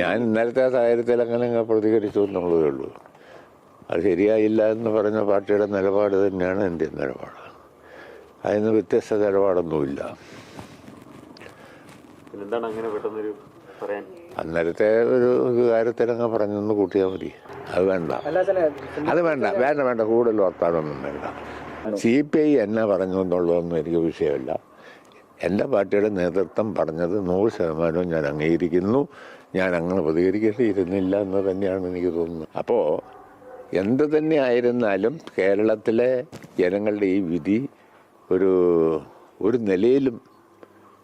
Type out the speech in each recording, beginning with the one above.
ഞാൻ ഇന്നലത്തെ സാഹചര്യത്തിൽ അങ്ങനെ അങ്ങ് പ്രതികരിച്ചു എന്നുള്ളതേ ഉള്ളൂ. അത് ശരിയായില്ല എന്ന് പറഞ്ഞ പാർട്ടിയുടെ നിലപാട് തന്നെയാണ് എന്റെ നിലപാട്. അതിന് വ്യത്യസ്ത നിലപാടൊന്നുമില്ല. അന്നേരത്തെ ഒരു കാര്യത്തിലങ്ങ് പറഞ്ഞൊന്ന് കൂട്ടിയാൽ മതി. അത് വേണ്ട. അത് വേണ്ട. വേണ്ട വേണ്ട. കൂടുതൽ വർത്താനൊന്നും വേണ്ട. സി പി ഐ എന്നെ പറഞ്ഞു എന്നുള്ളതൊന്നും എനിക്ക് വിഷയമല്ല. എന്റെ പാർട്ടിയുടെ നേതൃത്വം പറഞ്ഞത് നൂറ് ശതമാനവും ഞാൻ അംഗീകരിക്കുന്നു. ഞാൻ അങ്ങനെ പ്രതികരിക്കേണ്ടിയിരുന്നില്ല എന്ന് തന്നെയാണ് എനിക്ക് തോന്നുന്നത്. അപ്പോൾ എന്ത് തന്നെ ആയിരുന്നാലും കേരളത്തിലെ ജനങ്ങളുടെ ഈ വിധി ഒരു ഒരു നിലയിലും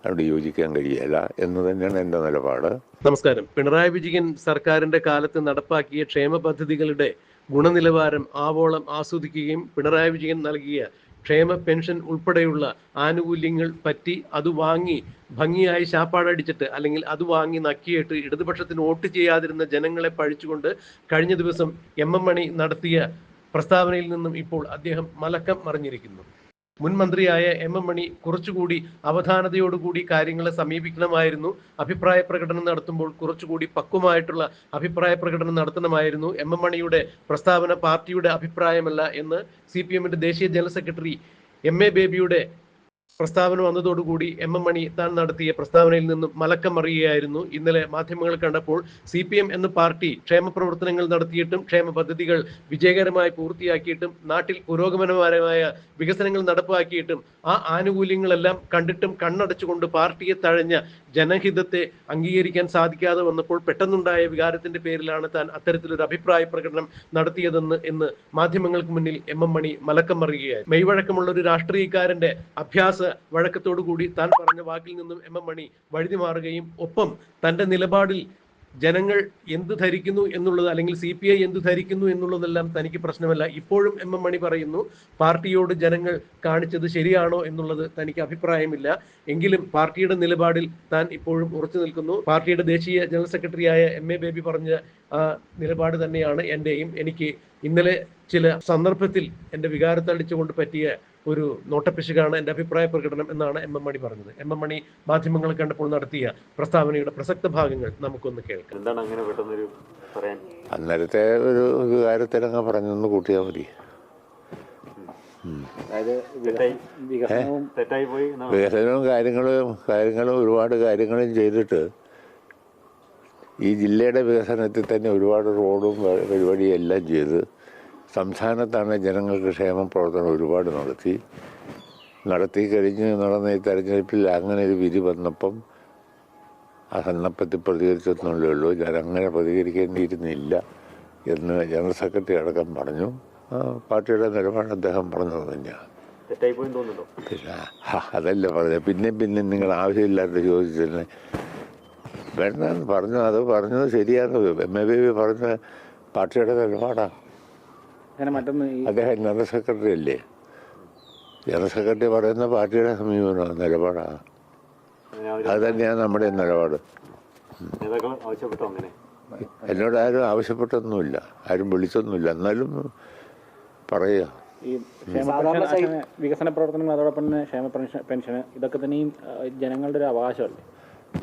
അവിടെ യോജിക്കാൻ കഴിയില്ല എന്ന് തന്നെയാണ് എന്റെ നിലപാട്. നമസ്കാരം. പിണറായി വിജയൻ സർക്കാരിന്റെ കാലത്ത് നടപ്പാക്കിയ ക്ഷേമ പദ്ധതികളുടെ ഗുണനിലവാരം ആവോളം ആസ്വദിക്കുകയും പിണറായി വിജയൻ നൽകിയ ക്ഷേമ പെൻഷൻ ഉൾപ്പെടെയുള്ള ആനുകൂല്യങ്ങൾ പറ്റി അത് വാങ്ങി ഭംഗിയായി ശാപ്പാടടിച്ചിട്ട് അല്ലെങ്കിൽ അത് വാങ്ങി നക്കിയിട്ട് ഇടതുപക്ഷത്തിന് വോട്ട് ചെയ്യാതിരുന്ന ജനങ്ങളെ പഴിച്ചുകൊണ്ട് കഴിഞ്ഞ ദിവസം എം എം മണി നടത്തിയ പ്രസ്താവനയിൽ നിന്നും ഇപ്പോൾ അദ്ദേഹം മലക്കം മറിഞ്ഞിരിക്കുന്നു. മുൻ മന്ത്രിയായ എം എം മണി കുറച്ചുകൂടി അവധാനതയോടുകൂടി കാര്യങ്ങളെ സമീപിക്കണമായിരുന്നു. അഭിപ്രായ പ്രകടനം നടത്തുമ്പോൾ കുറച്ചുകൂടി പക്വമായിട്ടുള്ള അഭിപ്രായ പ്രകടനം നടത്തണമായിരുന്നു. എം എം മണിയുടെ പ്രസ്താവന പാർട്ടിയുടെ അഭിപ്രായമല്ല എന്ന് സി പി എമ്മിന്റെ ദേശീയ ജനറൽ സെക്രട്ടറി എം എ ബേബിയുടെ പ്രസ്താവന വന്നതോടുകൂടി എം എം മണി താൻ നടത്തിയ പ്രസ്താവനയിൽ നിന്നും മലക്കം മറിയുകയായിരുന്നു ഇന്നലെ മാധ്യമങ്ങൾ കണ്ടപ്പോൾ സി പി എം എന്ന പാർട്ടി ക്ഷേമ പ്രവർത്തനങ്ങൾ നടത്തിയിട്ടും ക്ഷേമ പദ്ധതികൾ വിജയകരമായി പൂർത്തിയാക്കിയിട്ടും നാട്ടിൽ പുരോഗമനപരമായ വികസനങ്ങൾ നടപ്പാക്കിയിട്ടും ആ ആനുകൂല്യങ്ങളെല്ലാം കണ്ടിട്ടും കണ്ണടച്ചുകൊണ്ട് പാർട്ടിയെ തഴഞ്ഞ ജനഹിതത്തെ അംഗീകരിക്കാൻ സാധിക്കാതെ വന്നപ്പോൾ പെട്ടെന്നുണ്ടായ വികാരത്തിന്റെ പേരിലാണ് താൻ അത്തരത്തിലൊരു അഭിപ്രായ പ്രകടനം നടത്തിയതെന്ന് എന്ന് മാധ്യമങ്ങൾക്ക് മുന്നിൽ എം എം മണി മലക്കം മറിയുകയായി മെയ്വഴക്കമുള്ള ഒരു രാഷ്ട്രീയക്കാരന്റെ അഭ്യാസ വഴക്കത്തോടു കൂടി താൻ പറഞ്ഞ വാക്കിൽ നിന്നും എം എം മണി വഴുതി മാറുകയും ഒപ്പം തന്റെ നിലപാടിൽ ജനങ്ങൾ എന്ത് ധരിക്കുന്നു എന്നുള്ളത് അല്ലെങ്കിൽ സി പി ഐ എന്ത് ധരിക്കുന്നു എന്നുള്ളതെല്ലാം തനിക്ക് പ്രശ്നമല്ല. ഇപ്പോഴും എം എം മണി പറയുന്നു പാർട്ടിയോട് ജനങ്ങൾ കാണിച്ചത് ശരിയാണോ എന്നുള്ളത് തനിക്ക് അഭിപ്രായമില്ല. എങ്കിലും പാർട്ടിയുടെ നിലപാടിൽ താൻ ഇപ്പോഴും ഉറച്ചു നിൽക്കുന്നു. പാർട്ടിയുടെ ദേശീയ ജനറൽ സെക്രട്ടറിയായ എം എ ബേബി പറഞ്ഞ ആ നിലപാട് തന്നെയാണ് എന്റെയും എനിക്ക് ഇന്നലെ ചില സന്ദർഭത്തിൽ എന്റെ വികാരത്തടിച്ചുകൊണ്ട് പറ്റിയ ഒരു നോട്ടപ്പിശകാണ് എന്റെ അഭിപ്രായ പ്രകടനം എന്നാണ് എം എം മണി പറഞ്ഞത്. എം എം മണി മാധ്യമങ്ങൾ കണ്ടപ്പോൾ നടത്തിയ പ്രസ്താവനയുടെ പ്രസക്ത ഭാഗങ്ങൾ നമുക്കൊന്ന് കേൾക്കാം. എന്താണ് അങ്ങനെ പെട്ടെന്നൊരു പറയാൻ? അന്നേരത്തെ ഒരു കാര്യത്തിലങ്ങ് പറഞ്ഞൊന്ന് കൂട്ടിയാൽ മതി. വികസനവും തെറ്റായി പോയി എന്നാ കാര്യങ്ങളും കാര്യങ്ങളും ഒരുപാട് കാര്യങ്ങളും ചെയ്തിട്ട് ഈ ജില്ലയുടെ വികസനത്തിൽ തന്നെ ഒരുപാട് റോഡും പരിപാടിയും എല്ലാം ചെയ്ത് സംസ്ഥാനത്താണ് ജനങ്ങൾക്ക് ക്ഷേമ പ്രവർത്തനം ഒരുപാട് നടത്തി. നടത്തി കഴിഞ്ഞ് നടന്ന ഈ തെരഞ്ഞെടുപ്പിൽ അങ്ങനെ ഒരു വിധി വന്നപ്പം ആ സന്നപ്പത്തിൽ പ്രതികരിച്ചെന്നുള്ളേ ഉള്ളൂ. ഞാനങ്ങനെ പ്രതികരിക്കേണ്ടിയിരുന്നില്ല എന്ന് ജനറൽ സെക്രട്ടറി അടക്കം പറഞ്ഞു. ആ, പാർട്ടിയുടെ നിലപാട് അദ്ദേഹം പറഞ്ഞത് തന്നെയാണ് പിന്നെ അതല്ല പറഞ്ഞത്. പിന്നെ പിന്നെ നിങ്ങൾ ആവശ്യമില്ലാത്ത ചോദിച്ചതിന് വേണ്ടെന്ന് പറഞ്ഞു. അത് പറഞ്ഞത് ശരിയാണ് എം എ ബി പറഞ്ഞ പാർട്ടിയുടെ നിലപാടാണ് അദ്ദേഹം ജനറൽ സെക്രട്ടറി അല്ലേ? ജനറൽ സെക്രട്ടറി പറയുന്ന പാർട്ടിയുടെ സമീപനമാണ് നിലപാടാണ്. അത് തന്നെയാണ് നമ്മുടെ നിലപാട്. എന്നോട് ആരും ആവശ്യപ്പെട്ടൊന്നുമില്ല ആരും വിളിച്ചൊന്നുമില്ല. എന്നാലും പറയുക. വികസന പ്രവർത്തനങ്ങൾ അതോടൊപ്പം തന്നെ ക്ഷേമ പെൻഷൻ പെൻഷൻ ഇതൊക്കെ തന്നെയും ജനങ്ങളുടെ ഒരു അവകാശമല്ലേ?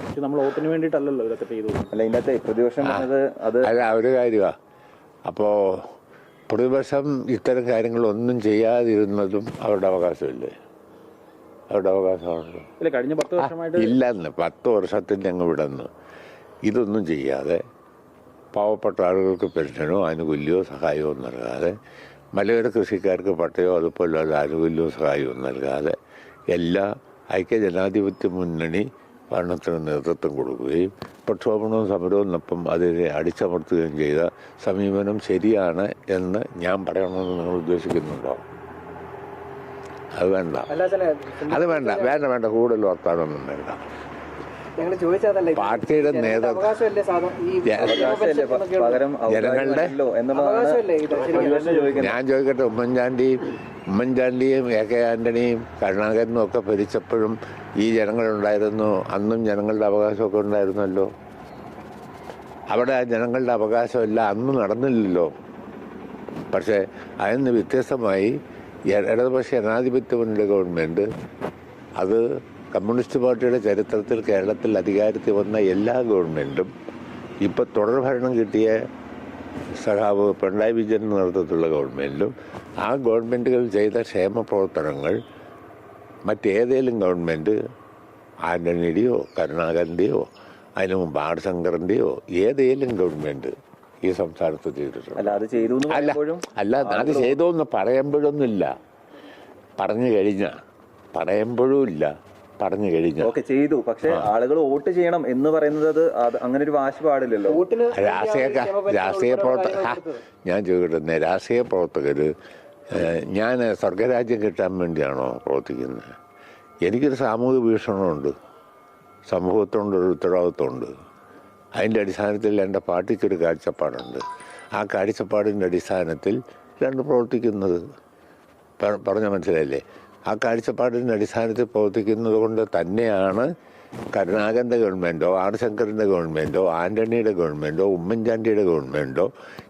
പക്ഷെ നമ്മൾ വോട്ടിന് വേണ്ടിയിട്ടല്ലല്ലോ ഇതൊക്കെ ചെയ്തു അല്ല ഇതിനകത്ത് പ്രതിപക്ഷം പറഞ്ഞത് അത് അല്ല ഒരു കാര്യമാണ് അപ്പോൾ പ്രതിപക്ഷം ഇത്തരം കാര്യങ്ങളൊന്നും ചെയ്യാതിരുന്നതും അവരുടെ അവകാശമില്ലേ? അവരുടെ അവകാശമാണല്ലോ. ഇല്ല കഴിഞ്ഞ പത്ത് വർഷമായിട്ട് ഇല്ലെന്ന് പത്ത് വർഷത്തിന്റെ അങ്ങ് വിടന്ന്. ഇതൊന്നും ചെയ്യാതെ പാവപ്പെട്ട ആളുകൾക്ക് പെൻഷനോ ആനുകൂല്യമോ സഹായമോ നൽകാതെ മലയോര കൃഷിക്കാർക്ക് പട്ടയോ അതുപോലെ ആനുകൂല്യവും സഹായവും നൽകാതെ എല്ലാ ഐക്യ ജനാധിപത്യ മുന്നണി ഭരണത്തിന് നേതൃത്വം കൊടുക്കുകയും പ്രക്ഷോഭണവും സമരവുമൊപ്പം അതിനെ അടിച്ചമർത്തുകയും ചെയ്ത സമീപനം ശരിയാണ് എന്ന് ഞാൻ പറയണമെന്ന് നിങ്ങൾ ഉദ്ദേശിക്കുന്നുണ്ടോ? അത് വേണ്ട. അത് വേണ്ട വേണ്ട വേണ്ട കൂടുതൽ വർത്താനൊന്നും വേണ്ട. പാർട്ടിയുടെ നേതൃത്വം ജനങ്ങളുടെ ഞാൻ ചോദിക്കട്ടെ ഉമ്മൻചാണ്ടിയും ഉമ്മൻചാണ്ടിയും എ കെ ആന്റണിയും കരുണാകരനും ഒക്കെ ഭരിച്ചപ്പോഴും ഈ ജനങ്ങളുണ്ടായിരുന്നു. അന്നും ജനങ്ങളുടെ അവകാശമൊക്കെ ഉണ്ടായിരുന്നല്ലോ. അവിടെ ജനങ്ങളുടെ അവകാശമല്ല അന്ന് നടന്നില്ലല്ലോ. പക്ഷേ അതിന് വ്യത്യസ്തമായി ഇടതുപക്ഷ ജനാധിപത്യ മുന്നണി ഗവൺമെന്റ് അത് കമ്മ്യൂണിസ്റ്റ് പാർട്ടിയുടെ ചരിത്രത്തിൽ കേരളത്തിൽ അധികാരത്തിൽ വന്ന എല്ലാ ഗവൺമെന്റും ഇപ്പോൾ തുടർഭരണം കിട്ടിയ സഖാവ് പിണറായി വിജയൻ നേതൃത്വത്തിലുള്ള ഗവൺമെന്റിലും ആ ഗവൺമെന്റുകൾ ചെയ്ത ക്ഷേമ പ്രവർത്തനങ്ങൾ മറ്റേതെങ്കിലും ഗവൺമെന്റ് ആന്റണിയുടെയോ കരുണാകരന്റെയോ അതിന് മുമ്പ് ആർ ശങ്കറിന്റെയോ ഏതെങ്കിലും ഗവൺമെന്റ് ഈ സംസ്ഥാനത്ത് ചെയ്തിട്ടുണ്ട്. അല്ല അത് ചെയ്തു എന്ന് അല്ല പറയുമ്പോഴും അല്ല അത് ചെയ്തോന്ന് പറയുമ്പോഴൊന്നുമില്ല. പറഞ്ഞു കഴിഞ്ഞ പറയുമ്പോഴും ഇല്ല പറഞ്ഞു കഴിഞ്ഞ. ഓക്കെ ചെയ്തു. പക്ഷെ ആളുകൾ വോട്ട് ചെയ്യണം എന്ന് പറയുന്നത് അത് അങ്ങനെ ഒരു വാശി പാടില്ലല്ലോ. രാഷ്ട്രീയ രാഷ്ട്രീയ പ്രവർത്തക ഞാൻ ചോദിക്കട്ടെ രാഷ്ട്രീയ പ്രവർത്തകർ ഞാൻ സ്വർഗരാജ്യം കിട്ടാൻ വേണ്ടിയാണോ പ്രവർത്തിക്കുന്നത്? എനിക്കൊരു സാമൂഹിക വീക്ഷണമുണ്ട് സമൂഹത്തോണ്ടൊരു ഉത്തരവാദിത്വമുണ്ട്. അതിന്റെ അടിസ്ഥാനത്തിൽ എന്റെ പാർട്ടിക്കൊരു കാഴ്ചപ്പാടുണ്ട്. ആ കാഴ്ചപ്പാടിന്റെ അടിസ്ഥാനത്തിൽ രണ്ട് പ്രവർത്തിക്കുന്നത്. പറഞ്ഞ മനസ്സിലായില്ലേ? ആ കാഴ്ചപ്പാടിന്റെ അടിസ്ഥാനത്തിൽ പ്രവർത്തിക്കുന്നത് കൊണ്ട് തന്നെയാണ് കരുണാകരന്റെ ഗവൺമെന്റോ ആർ ശങ്കറിന്റെ ഗവൺമെന്റോ ആന്റണിയുടെ ഗവൺമെന്റോ ഉമ്മൻചാണ്ടിയുടെ ഗവൺമെന്റോ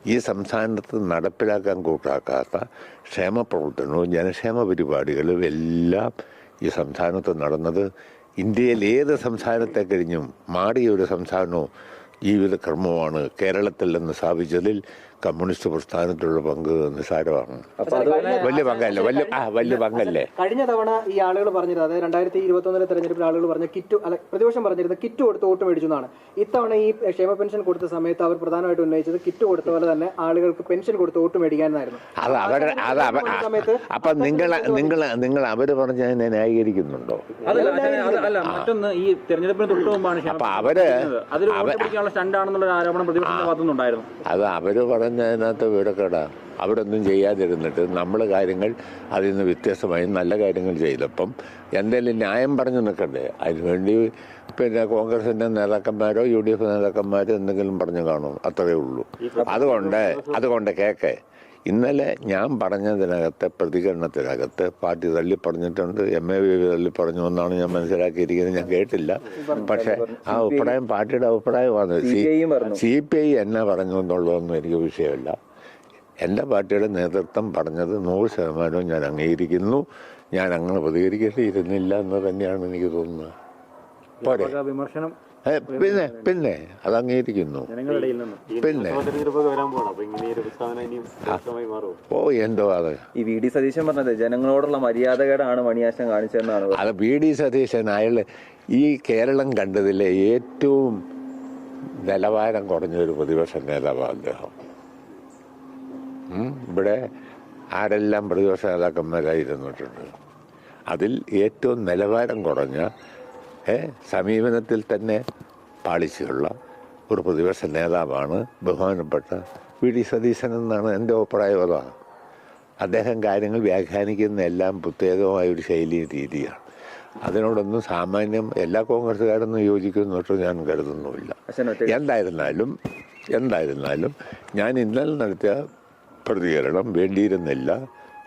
ഈ സംസ്ഥാനത്ത് നടപ്പിലാക്കാൻ കൂട്ടാക്കാത്ത ക്ഷേമ പ്രവർത്തനവും ജനക്ഷേമ പരിപാടികളും എല്ലാം ഈ സംസ്ഥാനത്ത് നടന്നത്. ഇന്ത്യയിൽ ഏത് സംസ്ഥാനത്തെ കഴിഞ്ഞും മാറിയ ഒരു സംസ്ഥാനവും ജീവിതക്രമമാണ് കേരളത്തിൽ നിന്ന് സ്ഥാപിച്ചതിൽ കമ്മ്യൂണിസ്റ്റ് പ്രസ്ഥാനത്തിലുള്ള പങ്ക് നിസ്സാരമാണ് വലിയ പങ്കല്ലേ? വലിയ ആ വലിയ പങ്കല്ലേ? കഴിഞ്ഞ തവണ ഈ ആളുകൾ പറഞ്ഞത് അതായത് രണ്ടായിരത്തി ഇരുപത്തി ഒന്നിലെ തെരഞ്ഞെടുപ്പിൽ ആളുകൾ പറഞ്ഞ കിറ്റ് അല്ല പ്രതിപക്ഷം പറഞ്ഞിരുന്നത് കിറ്റ് കൊടുത്ത് വോട്ട് മേടിച്ചു എന്നാണ്. ഇത്തവണ ഈ ക്ഷേമ പെൻഷൻ കൊടുത്ത സമയത്ത് അവർ പ്രധാനമായിട്ട് ഉന്നയിച്ചത് കിറ്റ് കൊടുത്ത പോലെ തന്നെ ആളുകൾക്ക് പെൻഷൻ കൊടുത്ത് വോട്ട് മേടിക്കാനായിരുന്നു. അത് അവരുടെ അത് സമയത്ത് അപ്പൊ നിങ്ങൾ നിങ്ങൾ നിങ്ങൾ അവർ പറഞ്ഞതിനെ ന്യായീകരിക്കുന്നുണ്ടോ? അതല്ല അല്ല മറ്റൊന്ന് ഈ തെരഞ്ഞെടുപ്പിന് തൊട്ട് മുമ്പാണ് അപ്പൊ അവർ അതിൽ സ്റ്റണ്ടാണെന്നുള്ള ആരോപണം പ്രതിപക്ഷത്തിന്റെ ഭാഗത്തുനിന്നുണ്ടായിരുന്നു. അത് അവർ പറഞ്ഞതിനകത്ത് അവിടെ ഒന്നും ചെയ്യാതിരുന്നിട്ട് നമ്മൾ കാര്യങ്ങൾ അതിൽ നിന്ന് വ്യത്യസ്തമായി നല്ല കാര്യങ്ങൾ ചെയ്തപ്പം എന്തെങ്കിലും ന്യായം പറഞ്ഞു നിൽക്കണ്ടേ? അതിനുവേണ്ടി പിന്നെ കോൺഗ്രസിന്റെ നേതാക്കന്മാരോ യു ഡി എഫ് നേതാക്കന്മാരോ എന്തെങ്കിലും പറഞ്ഞു കാണും. അത്രയേ ഉള്ളൂ. അതുകൊണ്ട് അതുകൊണ്ട് കേക്ക്. ഇന്നലെ ഞാൻ പറഞ്ഞതിനകത്തെ പ്രതികരണത്തിനകത്ത് പാർട്ടി തള്ളി പറഞ്ഞിട്ടുണ്ട്. എം എ വി തള്ളി പറഞ്ഞു എന്നാണ് ഞാൻ മനസ്സിലാക്കിയിരിക്കുന്നത്. ഞാൻ കേട്ടില്ല. പക്ഷേ ആ അഭിപ്രായം പാർട്ടിയുടെ അഭിപ്രായമാണ്. സി പി ഐ എന്നെ പറഞ്ഞു എന്നുള്ളതൊന്നും എനിക്ക് വിഷയമല്ല. എന്റെ പാർട്ടിയുടെ നേതൃത്വം പറഞ്ഞത് നൂറ് ശതമാനവും ഞാൻ അംഗീകരിക്കുന്നു. ഞാൻ അങ്ങനെ പ്രതികരിക്കേണ്ടിയിരുന്നില്ല എന്ന് തന്നെയാണ് എനിക്ക് തോന്നുന്നത്. വിമർശനം പിന്നെ പിന്നെ അത് അംഗീകരിക്കുന്നു പിന്നെ. ഓ എന്തോ അത്. ഈ വി ഡി സതീശൻ പറഞ്ഞത് ജനങ്ങളോടുള്ള മര്യാദകേടാണ് മണിയാശൻ കാണിച്ചതെന്നാണ്. അത് വി ഡി സതീശൻ അയാൾ ഈ കേരളം കണ്ടതിലെ ഏറ്റവും നിലവാരം കുറഞ്ഞ ഒരു പ്രതിപക്ഷ നേതാവാണ് അദ്ദേഹം. ഇവിടെ ആരെല്ലാം പ്രതിപക്ഷ നേതാക്കന്മാരായിരുന്നിട്ടുണ്ട് അതിൽ ഏറ്റവും നിലവാരം കുറഞ്ഞ സമീപനത്തിൽ തന്നെ പാളിച്ചുള്ള ഒരു പ്രതിപക്ഷ നേതാവാണ് ബഹുമാനപ്പെട്ട വി ഡി സതീശൻ എന്നാണ് എന്റെ അഭിപ്രായം. അതാണ് അദ്ദേഹം കാര്യങ്ങൾ വ്യാഖ്യാനിക്കുന്ന എല്ലാം പ്രത്യേകമായ ഒരു ശൈലി രീതിയാണ്. അതിനോടൊന്നും സാമാന്യം എല്ലാ കോൺഗ്രസ്സുകാരൊന്നും യോജിക്കുന്നൊട്ടും ഞാൻ കരുതുന്നുമില്ല. എന്തായിരുന്നാലും എന്തായിരുന്നാലും ഞാൻ ഇന്നലെ നടത്തിയ പ്രതികരണം വേണ്ടിയിരുന്നില്ല.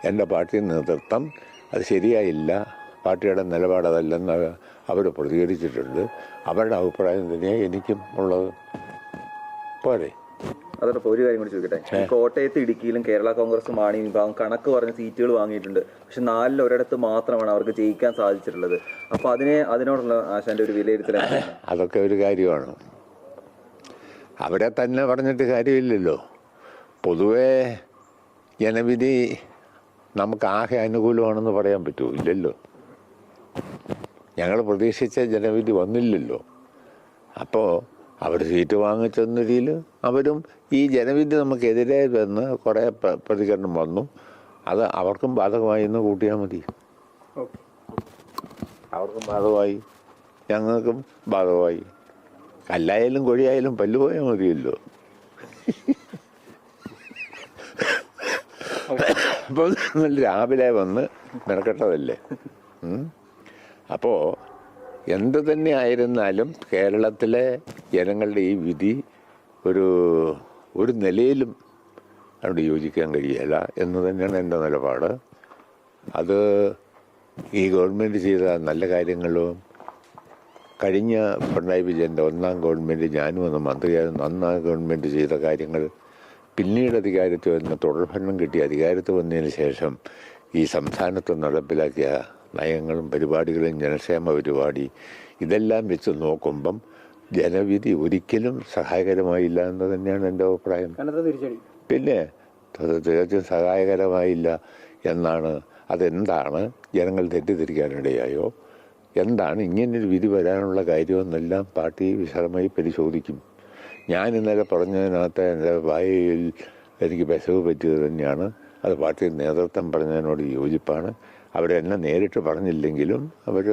എന്റെ പാർട്ടി നേതൃത്വം അത് ശരിയായില്ല. പാർട്ടിയുടെ നിലപാട് അതല്ലെന്ന് അവർ പ്രതികരിച്ചിട്ടുണ്ട്. അവരുടെ അഭിപ്രായം തന്നെയാണ് എനിക്കും ഉള്ളത്. പോരെ. അതോടൊപ്പം ഒരു കാര്യം കൂടി ചോദിക്കട്ടെ. കോട്ടയത്ത് ഇടുക്കിയിലും കേരള കോൺഗ്രസ് മാണി വിഭാഗം കണക്ക് പറഞ്ഞ സീറ്റുകൾ വാങ്ങിയിട്ടുണ്ട്. പക്ഷെ നാലിൽ ഒരിടത്ത് മാത്രമാണ് അവർക്ക് ജയിക്കാൻ സാധിച്ചിട്ടുള്ളത്. അപ്പൊ അതിനെ അതിനോടുള്ള ആശാന്റെ ഒരു വിലയിരുത്തൽ അതൊക്കെ ഒരു കാര്യമാണ്. അവരെ തന്നെ പറഞ്ഞിട്ട് കാര്യമില്ലല്ലോ. പൊതുവേ ജനവിധി നമുക്ക് ആകെ അനുകൂലമാണെന്ന് പറയാൻ പറ്റുമോ ഇല്ലല്ലോ. ഞങ്ങൾ പ്രതീക്ഷിച്ച ജനവിധി വന്നില്ലല്ലോ. അപ്പോൾ അവർ സീറ്റ് വാങ്ങിച്ചെന്ന രീതിയിൽ അവരും ഈ ജനവിധി നമുക്കെതിരെ വന്ന് കുറേ പ്ര- പ്രതികരണം വന്നു. അത് അവർക്കും ബാധകമായി. എന്ന് കൂട്ടിയാൽ മതി. അവർക്കും ബാധകമായി. ഞങ്ങൾക്കും ബാധകമായി. കല്ലായാലും കൊഴിയായാലും പല്ലുപോയാൽ മതിയല്ലോ. അപ്പോൾ നല്ല രാവിലെ വന്ന് മെനക്കെട്ടതല്ലേ? അപ്പോൾ എന്ത് തന്നെ ആയിരുന്നാലും കേരളത്തിലെ ജനങ്ങളുടെ ഈ വിധി ഒരു ഒരു നിലയിലും അവിടെ യോജിക്കാൻ കഴിയില്ല എന്ന് തന്നെയാണ് എന്റെ നിലപാട്. അത് ഈ ഗവൺമെന്റ് ചെയ്ത നല്ല കാര്യങ്ങളും കഴിഞ്ഞ പിണറായി വിജയന്റെ ഒന്നാം ഗവൺമെന്റ് ഞാനും ഒന്ന് മന്ത്രിയായിരുന്നു ഒന്നാം ഗവൺമെന്റ് ചെയ്ത കാര്യങ്ങൾ പിന്നീട് അധികാരത്തിൽ വന്ന തുടർഭരണം കിട്ടി അധികാരത്തിൽ വന്നതിന് ശേഷം ഈ സംസ്ഥാനത്ത് നടപ്പിലാക്കിയ നയങ്ങളും പരിപാടികളും ജനക്ഷേമ പരിപാടി ഇതെല്ലാം വെച്ച് നോക്കുമ്പം ജനവിധി ഒരിക്കലും സഹായകരമായില്ല എന്ന് തന്നെയാണ് എന്റെ അഭിപ്രായം. പിന്നെ തികച്ചും സഹായകരമായില്ല എന്നാണ് അതെന്താണ് ജനങ്ങൾ തെറ്റിദ്ധരിക്കാനിടയായോ? എന്താണ് ഇങ്ങനൊരു വിധി വരാനുള്ള കാര്യമെന്നെല്ലാം പാർട്ടി വിശദമായി പരിശോധിക്കും. ഞാൻ ഇന്നലെ പറഞ്ഞതിനകത്ത് എന്റെ വായിൽ എനിക്ക് വിശവ് പറ്റിയത് തന്നെയാണ്. അത് പാർട്ടി നേതൃത്വം പറഞ്ഞതിനോട് യോജിപ്പാണ്. അവരെന്നെ നേരിട്ട് പറഞ്ഞില്ലെങ്കിലും അവർ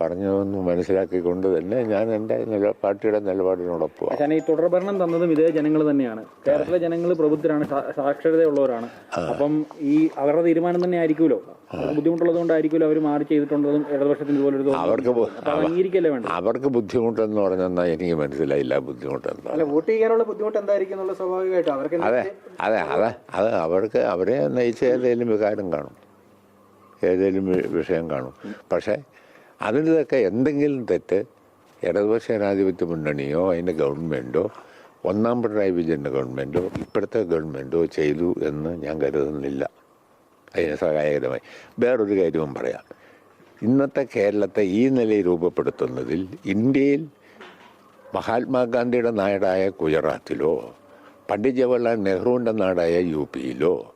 പറഞ്ഞതെന്ന് മനസ്സിലാക്കിക്കൊണ്ട് തന്നെ ഞാൻ എന്റെ നില പാർട്ടിയുടെ നിലപാടിനോടൊപ്പം ഈ തുടർഭരണം തന്നതും ഇതേ ജനങ്ങൾ തന്നെയാണ്. കേരളത്തിലെ ജനങ്ങൾ പ്രബുദ്ധരാണ് സാക്ഷരതയുള്ളവരാണ് അപ്പം ഈ അവരുടെ തീരുമാനം തന്നെ ആയിരിക്കുമല്ലോ. ബുദ്ധിമുട്ടുള്ളത് കൊണ്ടായിരിക്കുമല്ലോ അവർ മാറി ചെയ്തിട്ടുള്ളതും ഇടതുപക്ഷത്തിന് പോലെ ഒരു അവർക്ക് അംഗീകരിക്കല്ലേ വേണ്ട അവർക്ക് ബുദ്ധിമുട്ടെന്ന് പറഞ്ഞാൽ എനിക്ക് മനസ്സിലായില്ല ബുദ്ധിമുട്ടെന്താ. അല്ല വോട്ട് ചെയ്യാനുള്ള ബുദ്ധിമുട്ട് എന്തായിരിക്കും എന്നുള്ള സ്വാഭാവികമായിട്ടും. അവർക്ക് അതെ അതെ അതെ അത് അവർക്ക് അവരെ നയിച്ച ഏതെങ്കിലും വികാരം കാണും. ഏതെങ്കിലും വിഷയം കാണും. പക്ഷേ അതിന്റെതൊക്കെ എന്തെങ്കിലും തെറ്റ് ഇടതുപക്ഷ ജനാധിപത്യ മുന്നണിയോ അതിന്റെ ഗവൺമെന്റോ ഒന്നാം പിണറായി വിജയന്റെ ഗവൺമെന്റോ ഇപ്പോഴത്തെ ഗവൺമെന്റോ ചെയ്തു എന്ന് ഞാൻ കരുതുന്നില്ല. അതിന് സഹായകരമായി. വേറൊരു കാര്യവും പറയാം. ഇന്നത്തെ കേരളത്തെ ഈ നിലയിൽ രൂപപ്പെടുത്തുന്നതിൽ ഇന്ത്യയിൽ മഹാത്മാഗാന്ധിയുടെ നാടായ ഗുജറാത്തിലോ പണ്ഡിറ്റ് ജവഹർലാൽ നെഹ്റുവിന്റെ നാടായ യു പിയിലോ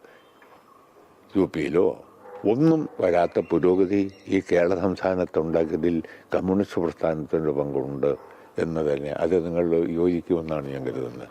യു പിയിലോ ഒന്നും വരാത്ത പുരോഗതി ഈ കേരള സംസ്ഥാനത്തുണ്ടാക്കിയതിൽ കമ്മ്യൂണിസ്റ്റ് പ്രസ്ഥാനത്തിന്റെ പങ്കുണ്ട് എന്ന് തന്നെ. അത് നിങ്ങൾ യോജിക്കുമെന്നാണ് ഞാൻ കരുതുന്നത്.